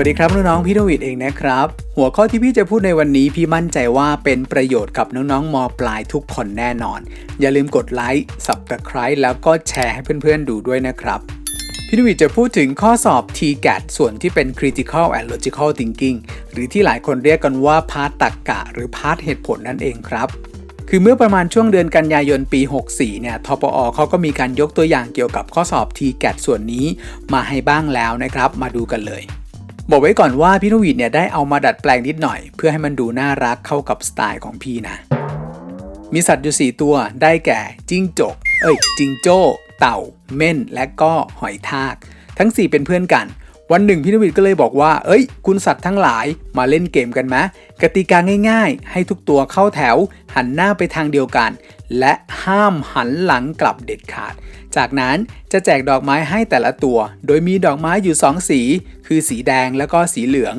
วัสดีครับน้องๆพี่นวิดเองนะครับ หัวข้อที่พี่จะพูดในวันนี้พี่มั่นใจว่าเป็นประโยชน์กับน้องๆมปลายทุกคนแน่นอน อย่าลืมกดไลค์ Subscribe แล้วก็แชร์ให้เพื่อนๆดูด้วยนะครับพี่นวิดจะพูดถึงข้อสอบ TGAT ส่วนที่เป็น Critical and Logical Thinking หรือที่หลายคนเรียกกันว่าพาร์ตตรรกะหรือพาร์ทเหตุผลนั่นเองครับคือเมื่อประมาณช่วงเดือนกันยายนปี 64 เนี่ย ทปอเขาก็มีการยกตัวอย่างเกี่ยวกับข้อสอบ TGAT ส่วนนี้ มาให้บ้างแล้วนะครับ มาดูกันเลย บอกไว้ก่อนว่าพี่นวีดเนี่ยได้เอามาดัดแปลงนิดหน่อย เพื่อให้มันดูน่ารักเข้ากับสไตล์ของพี่นะ มีสัตว์อยู่ 4 ตัวได้แก่จิ้งจก เอ้ยจิงโจ้ เต่า เม่นและก็หอยทาก ทั้ง 4 เป็นเพื่อนกัน วันหนึ่งพี่นวิดก็เลยบอกว่า เอ้ย คุณสัตว์ทั้งหลายมาเล่นเกมกันไหมกติกาง่ายๆ ให้ทุกตัวเข้าแถว หันหน้าไปทางเดียวกัน และห้ามหันหลังกลับเด็ดขาด จากนั้นจะแจกดอกไม้ให้แต่ละตัว โดยมีดอกไม้อยู่ 2 สี คือสีแดงแล้วก็สีเหลือง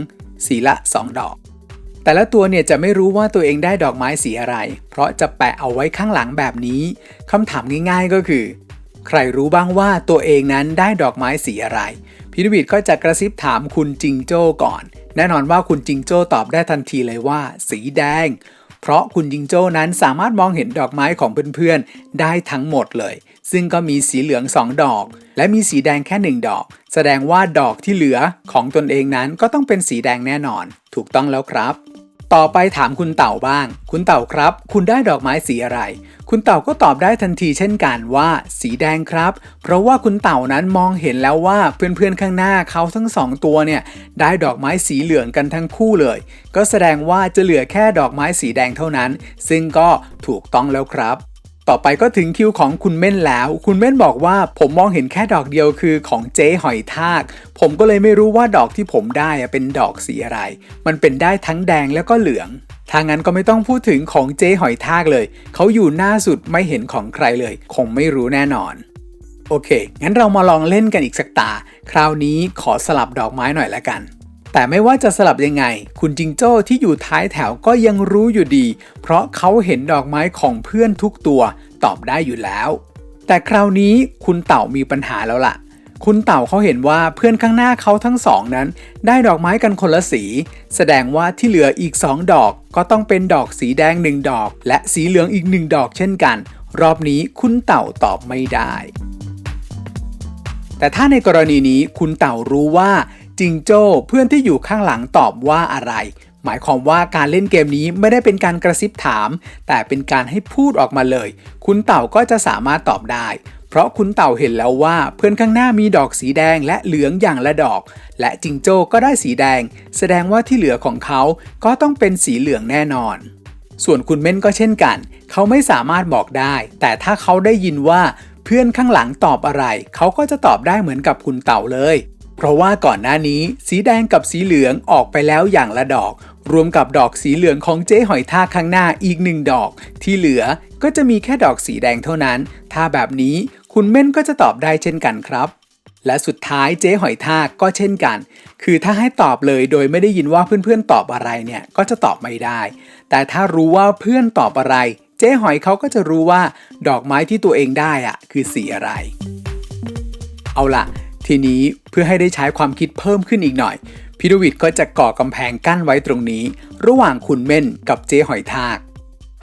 สีละ 2 ดอก แต่ละตัวเนี่ยจะไม่รู้ว่าตัวเองได้ดอกไม้สีอะไร เพราะจะแปะเอาไว้ข้างหลังแบบนี้คำถามง่าย ๆก็คือ ใครรู้บ้างว่าตัวเองนั้นได้ดอกไม้สีอะไร พินวิทก็จะกระซิบถามคุณจิงโจ้ก่อน แน่นอนว่าคุณจิงโจ้ตอบได้ทันทีเลยว่า สีแดง เพราะคุณจิงโจ้นั้นสามารถมองเห็นดอกไม้ของเพื่อนๆ ได้ทั้งหมดเลย ซึ่งก็มีสีเหลืองสองดอก และมีสีแดงแค่หนึ่งดอก แสดงว่าดอกที่เหลือของตนเองนั้นก็ต้องเป็นสีแดงแน่นอน ถูกต้องแล้วครับ ต่อไปถามคุณเต่าบ้าง คุณเต่าครับ คุณได้ดอกไม้สีอะไร คุณเต่าก็ตอบได้ทันทีเช่นกันว่า สีแดงครับ เพราะว่าคุณเต่านั้นมองเห็นแล้วว่าเพื่อนๆข้างหน้าเขาทั้งสองตัวเนี่ย ได้ดอกไม้สีเหลืองกันทั้งคู่เลย ก็แสดงว่าจะเหลือแค่ดอกไม้สีแดงเท่านั้น ซึ่งก็ถูกต้องแล้วครับ ต่อไปก็ถึงคิวของคุณเม่นแล้ว คุณเม่นบอกว่าผมมองเห็นแค่ดอกเดียวคือของเจ๊หอยทาก ผมก็เลยไม่รู้ว่าดอกที่ผมได้เป็นดอกสีอะไร มันเป็นได้ทั้งแดงแล้วก็เหลืองถ้างั้นก็ไม่ต้องพูดถึงของเจ๊หอยทากเลย เขาอยู่หน้าสุดไม่เห็นของใครเลย คงไม่รู้แน่นอน โอเค งั้นเรามาลองเล่นกันอีกสักตา คราวนี้ขอสลับดอกไม้หน่อยละกัน แต่ไม่ว่าจะสลับยังไง คุณจิงโจ้ที่อยู่ท้ายแถวก็ยังรู้อยู่ดี เพราะเขาเห็นดอกไม้ของเพื่อนทุกตัวตอบได้อยู่แล้ว แต่คราวนี้คุณเต่ามีปัญหาแล้วล่ะ คุณเต่าเขาเห็นว่าเพื่อนข้างหน้าเขาทั้งสองนั้น ได้ดอกไม้กันคนละสี แสดงว่าที่เหลืออีก 2 ดอกก็ต้องเป็นดอกสีแดง 1 ดอก และสีเหลืองอีก 1 ดอกเช่นกัน รอบนี้คุณเต่าตอบไม่ได้แต่ถ้าในกรณีนี้คุณเต่ารู้ว่า จิงโจ้เพื่อนที่อยู่ข้างหลังตอบว่าอะไร หมายความว่าการเล่นเกมนี้ไม่ได้เป็นการกระซิบถาม แต่เป็นการให้พูดออกมาเลย คุณเต่าก็จะสามารถตอบได้ เพราะคุณเต่าเห็นแล้วว่าเพื่อนข้างหน้ามีดอกสีแดงและเหลืองอย่างละดอก และจิงโจ้ก็ได้สีแดง แสดงว่าที่เหลือของเขาก็ต้องเป็นสีเหลืองแน่นอน ส่วนคุณเม่นก็เช่นกัน เขาไม่สามารถบอกได้ แต่ถ้าเขาได้ยินว่าเพื่อนข้างหลังตอบอะไร เขาก็จะตอบได้เหมือนกับคุณเต่าเลย เพราะว่าก่อนหน้านี้สีแดงกับสีเหลืองออกไปแล้วอย่างละดอก รวมกับดอกสีเหลืองของเจ๊หอยทากข้างหน้าอีกหนึ่งดอก ที่เหลือก็จะมีแค่ดอกสีแดงเท่านั้น ถ้าแบบนี้คุณเม่นก็จะตอบได้เช่นกันครับ และสุดท้ายเจ๊หอยทากก็เช่นกัน คือถ้าให้ตอบเลยโดยไม่ได้ยินว่าเพื่อนๆตอบอะไรเนี่ยก็จะตอบไม่ได้ แต่ถ้ารู้ว่าเพื่อนตอบอะไร เจ๊หอยเขาก็จะรู้ว่า ดอกไม้ที่ตัวเองได้อะคือสีอะไร เอาล่ะ ทีนี้เพื่อให้ได้ใช้ความคิดเพิ่มขึ้นอีกหน่อยพีดวิดก็จะก่อกำแพงกั้นไว้ตรงนี้ ระหว่างคุณเม่นกับเจ๊หอยทาก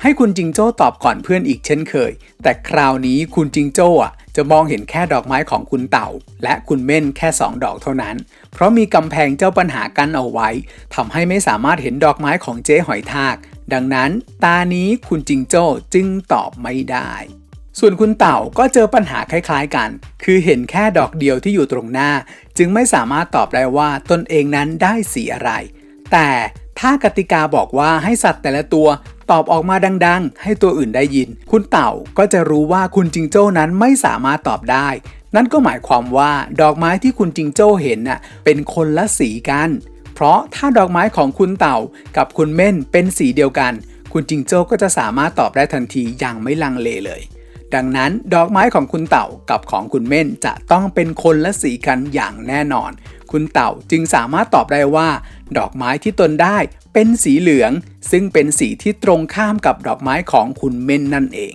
ให้คุณจิงโจ้ตอบก่อนเพื่อนอีกเช่นเคย แต่คราวนี้คุณจิงโจ้อะจะมองเห็นแค่ดอกไม้ของคุณเต่า และคุณเม่นแค่ 2 ดอกเท่านั้น เพราะมีกำแพงเจ้าปัญหากั้นเอาไว้ทำให้ไม่สามารถเห็นดอกไม้ของเจ๊หอยทาก ดังนั้น ตานี้คุณจิงโจ้จึงตอบไม่ได้ ส่วนคุณเต่าก็เจอปัญหาคล้ายๆกัน คือเห็นแค่ดอกเดียวที่อยู่ตรงหน้า จึงไม่สามารถตอบได้ว่าตนเองนั้นได้สีอะไร แต่ถ้ากติกาบอกว่าให้สัตว์แต่ละตัวตอบออกมาดังๆ ให้ตัวอื่นได้ยิน คุณเต่าก็จะรู้ว่าคุณจิงโจ้นั้นไม่สามารถตอบได้ นั่นก็หมายความว่าดอกไม้ที่คุณจิงโจ้เห็นน่ะเป็นคนละสีกัน เพราะถ้าดอกไม้ของคุณเต่ากับคุณเม่นเป็นสีเดียวกัน คุณจิงโจ้ก็จะสามารถตอบได้ทันทีอย่างไม่ลังเลเลย ดังนั้นดอกไม้ของคุณเต่ากับของคุณเม่นจะต้องเป็นคนละสีกันอย่างแน่นอน คุณเต่าจึงสามารถตอบได้ว่า ดอกไม้ที่ตนได้เป็นสีเหลือง ซึ่งเป็นสีที่ตรงข้ามกับดอกไม้ของคุณเม่นนั่นเอง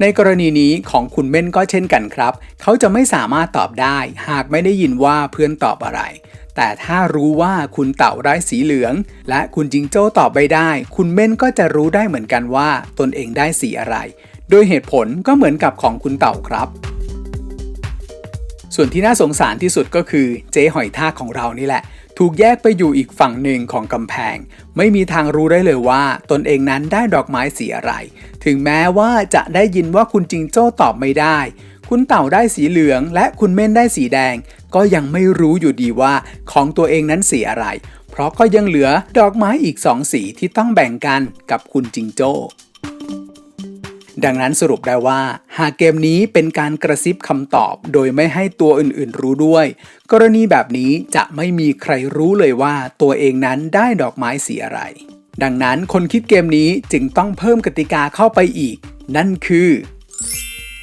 ในกรณีนี้ของคุณเม่นก็เช่นกันครับ เขาจะไม่สามารถตอบได้ หากไม่ได้ยินว่าเพื่อนตอบอะไร แต่ถ้ารู้ว่าคุณเต่าได้สีเหลือง และคุณจิงโจ้ตอบไปได้ คุณเม่นก็จะรู้ได้เหมือนกันว่า ตนเองได้สีอะไร โดยเหตุผลก็เหมือนกับของคุณเต่าครับ ส่วนที่น่าสงสารที่สุดก็คือเจ๊หอยทากของเรานี่แหละ ถูกแยกไปอยู่อีกฝั่งหนึ่งของกำแพง ไม่มีทางรู้ได้เลยว่า ตนเองนั้นได้ดอกไม้สีอะไร ถึงแม้ว่าจะได้ยินว่าคุณจิงโจ้ตอบไม่ได้ คุณเต่าได้สีเหลือง และคุณเม่นได้สีแดง ก็ยังไม่รู้อยู่ดีว่าของตัวเองนั้นสีอะไร เพราะก็ยังเหลือดอกไม้อีกสองสีที่ต้องแบ่งกันกับคุณจิงโจ้ ดังนั้นสรุปได้ว่า หากเกมนี้เป็นการกระซิบคำตอบ โดยไม่ให้ตัวอื่นๆรู้ด้วย กรณีแบบนี้จะไม่มีใครรู้เลยว่าตัวเองนั้นได้ดอกไม้สีอะไร ดังนั้นคนคิดเกมนี้จึงต้องเพิ่มกติกาเข้าไปอีก นั่นคือ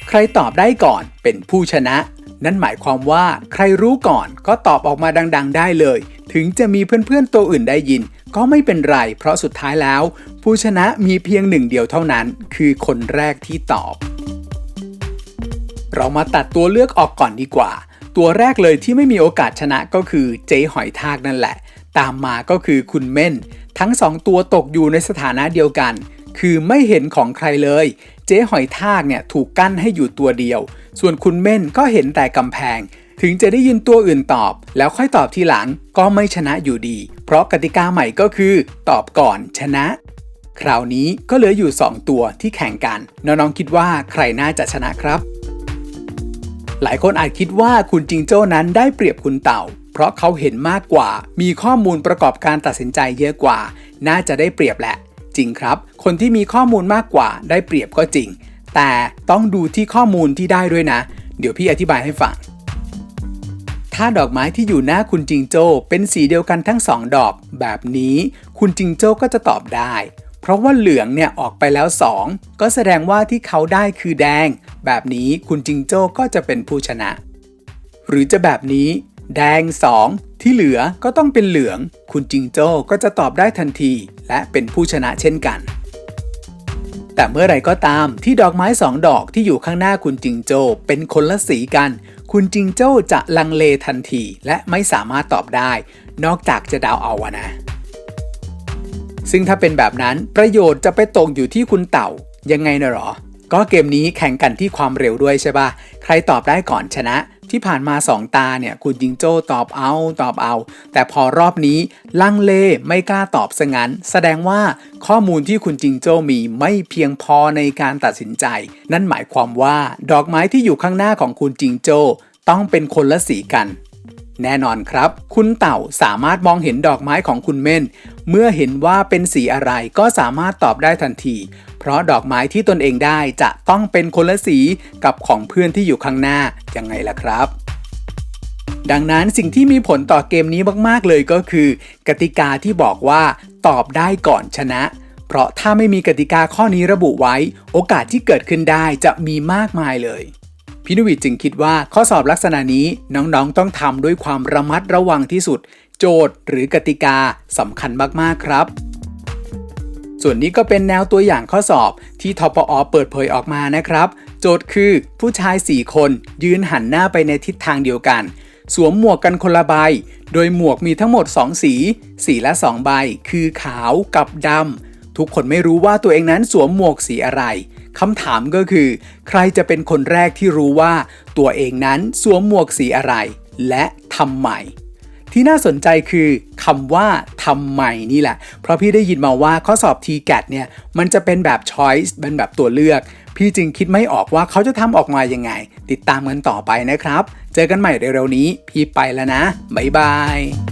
ใครตอบได้ก่อนเป็นผู้ชนะ นั่นหมายความว่าใครรู้ก่อนก็ตอบออกมาดัง ๆ ได้เลย ถึงจะมีเพื่อนๆตัวอื่นได้ยินก็ไม่เป็นไร เพราะสุดท้ายแล้ว ผู้ชนะมีเพียงหนึ่งเดียวเท่านั้น คือคนแรกที่ตอบ เรามาตัดตัวเลือกออกก่อนดีกว่า ตัวแรกเลยที่ไม่มีโอกาสชนะก็คือเจ๊หอยทากนั่นแหละ ตามมาก็คือคุณเม่น ทั้งสองตัวตกอยู่ในสถานะเดียวกัน คือไม่เห็นของใครเลย เจ๊หอยทากเนี่ยถูกกั้นให้อยู่ตัวเดียว ส่วนคุณเม่นก็เห็นแต่กำแพงถึงจะได้ยินตัวอื่นตอบ แล้วค่อยตอบทีหลังก็ไม่ชนะอยู่ดี เพราะกติกาใหม่ก็คือ ตอบก่อนชนะ คราวนี้ก็เหลืออยู่ 2 ตัวที่แข่งกัน น้องๆคิดว่าใครน่าจะชนะครับ หลายคนอาจคิดว่าคุณจิงโจ้นั้นได้เปรียบคุณเต่า เพราะเขาเห็นมากกว่า มีข้อมูลประกอบการตัดสินใจเยอะกว่า น่าจะได้เปรียบแหละ จริงครับ คนที่มีข้อมูลมากกว่าได้เปรียบก็จริง แต่ต้องดูที่ข้อมูลที่ได้ด้วยนะ เดี๋ยวพี่อธิบายให้ฟังถ้าดอกไม้ที่อยู่หน้าคุณจิงโจ้เป็นสีเดียวกันทั้งสองดอก แบบนี้ คุณจิงโจ้ก็จะตอบได้ เพราะว่าเหลืองเนี่ยออกไปแล้ว 2 ก็แสดงว่าที่เขาได้คือแดง แบบนี้คุณจิงโจ้ก็จะเป็นผู้ชนะ หรือจะแบบนี้ แดง 2 ที่เหลือก็ต้องเป็นเหลือง คุณจิงโจ้ก็จะตอบได้ทันที และเป็นผู้ชนะเช่นกัน แต่เมื่อไรก็ตามที่ดอกไม้สองดอกที่อยู่ข้างหน้าคุณจิงโจ้เป็นคนละสีกัน คุณจิงโจ้จะลังเลทันที และไม่สามารถตอบได้ นอกจากจะเดาเอาอะนะ ซึ่งถ้าเป็นแบบนั้นประโยชน์จะไปตกอยู่ที่คุณเต่า ยังไงนะหรอ ก็เกมนี้แข่งกันที่ความเร็วด้วยใช่ปะใครตอบได้ก่อนชนะ ที่ผ่านมา 2 ตาเนี่ยคุณจิงโจ้ตอบเอาตอบเอา แต่พอรอบนี้ลังเลไม่กล้าตอบซะงั้น แสดงว่าข้อมูลที่คุณจิงโจ้มีไม่เพียงพอในการตัดสินใจ นั่นหมายความว่าดอกไม้ที่อยู่ข้างหน้าของคุณจิงโจ้ต้องเป็นคนละสีกัน แน่นอนครับ คุณเต่าสามารถมองเห็นดอกไม้ของคุณเม่น เมื่อเห็นว่าเป็นสีอะไรก็สามารถตอบได้ทันที เพราะดอกไม้ที่ตนเองได้จะต้องเป็นคนละสีกับของเพื่อนที่อยู่ข้างหน้า ยังไงล่ะครับดังนั้นสิ่งที่มีผลต่อเกมนี้มากๆเลยก็คือ กติกาที่บอกว่าตอบได้ก่อนชนะ เพราะถ้าไม่มีกติกาข้อนี้ระบุไว้ โอกาสที่เกิดขึ้นได้จะมีมากมายเลย พินวิทย์จึงคิดว่าข้อสอบลักษณะนี้น้องๆต้องทำด้วยความระมัดระวังที่สุด โจทย์หรือกติกาสำคัญมากๆครับ ส่วนนี้ก็เป็นแนวตัวอย่างข้อสอบที่ทปอเปิดเผยออกมานะครับ โจทย์คือผู้ชาย 4 คนยืนหันหน้าไปในทิศทางเดียวกัน สวมหมวกกันคนละใบ โดยหมวกมีทั้งหมด 2 สี สีละ 2 ใบ คือขาวกับดำทุกคนไม่รู้ว่าตัวเองนั้นสวมหมวกสีอะไร คำถามก็คือ ใครจะเป็นคนแรกที่รู้ว่าตัวเองนั้นสวมหมวกสีอะไร และทำไมที่น่าสนใจคือคำว่าทำไมนี่แหละ เพราะพี่ได้ยินมาว่าข้อสอบ TGAT เนี่ย มันจะเป็นแบบ choice เป็นแบบตัวเลือก พี่จึงคิดไม่ออกว่าเขาจะทำออกมายังไง ติดตามกันต่อไปนะครับ เจอกันใหม่เร็วๆนี้ พี่ไปแล้วนะ บ๊ายบาย